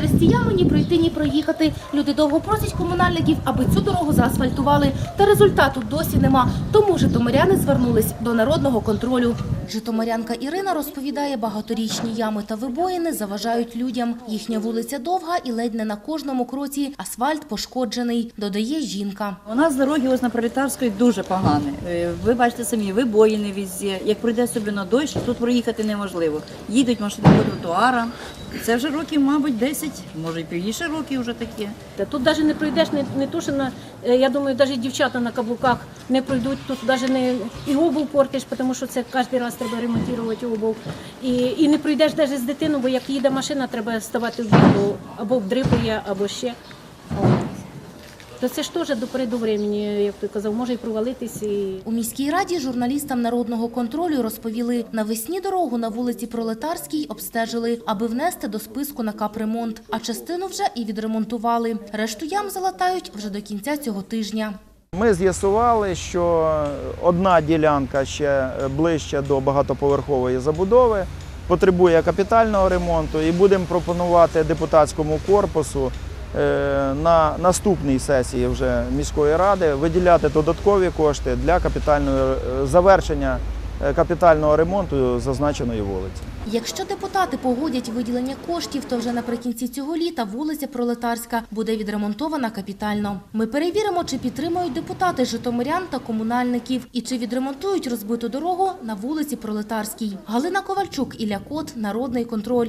водіями ні пройти, ні проїхати. Люди довго просять комунальників, аби цю дорогу заасфальтували. Та результату досі нема. Тому житомиряни звернулись до народного контролю. Житомирянка Ірина розповідає, багаторічні ями та вибоїни заважають людям. Їхня вулиця довга і ледь не на кожному кроці асфальт пошкоджений, додає жінка. У нас дороги ось на Пролетарської дуже погані. Е, Ви бачите самі, вибоїни везде. Як прийде собі на дощ, тут проїхати неможливо. Їдуть машини по тротуарам. Це вже років, мабуть, 10, може і більше років вже таке. Та Тут навіть не пройдеш, не, не то, що на, е, я думаю, навіть дівчата на каблуках не пройдуть. Тут навіть не і обув портиш, тому що це кожен раз треба ремонтувати обув. І, і не пройдеш навіть з дитиною, бо як їде машина, треба ставати в бігу, або вдрипує, або ще. То це ж теж до переду времени, як ти казав, може і провалитись. І... У міській раді журналістам народного контролю розповіли, навесні дорогу на вулиці Пролетарській обстежили, аби внести до списку на капремонт, а частину вже і відремонтували. Решту ям залатають вже до кінця цього тижня. Ми з'ясували, що одна ділянка ще ближче до багатоповерхової забудови потребує капітального ремонту і будемо пропонувати депутатському корпусу на наступній сесії вже міської ради виділяти додаткові кошти для капітального е, завершення е, капітального ремонту зазначеної вулиці. Якщо депутати погодять виділення коштів, то вже наприкінці цього літа вулиця Пролетарська буде відремонтована капітально. Ми перевіримо, чи підтримують депутати житомирян та комунальників і чи відремонтують розбиту дорогу на вулиці Пролетарській. Галина Ковальчук, Ілля Кот, Народний контроль.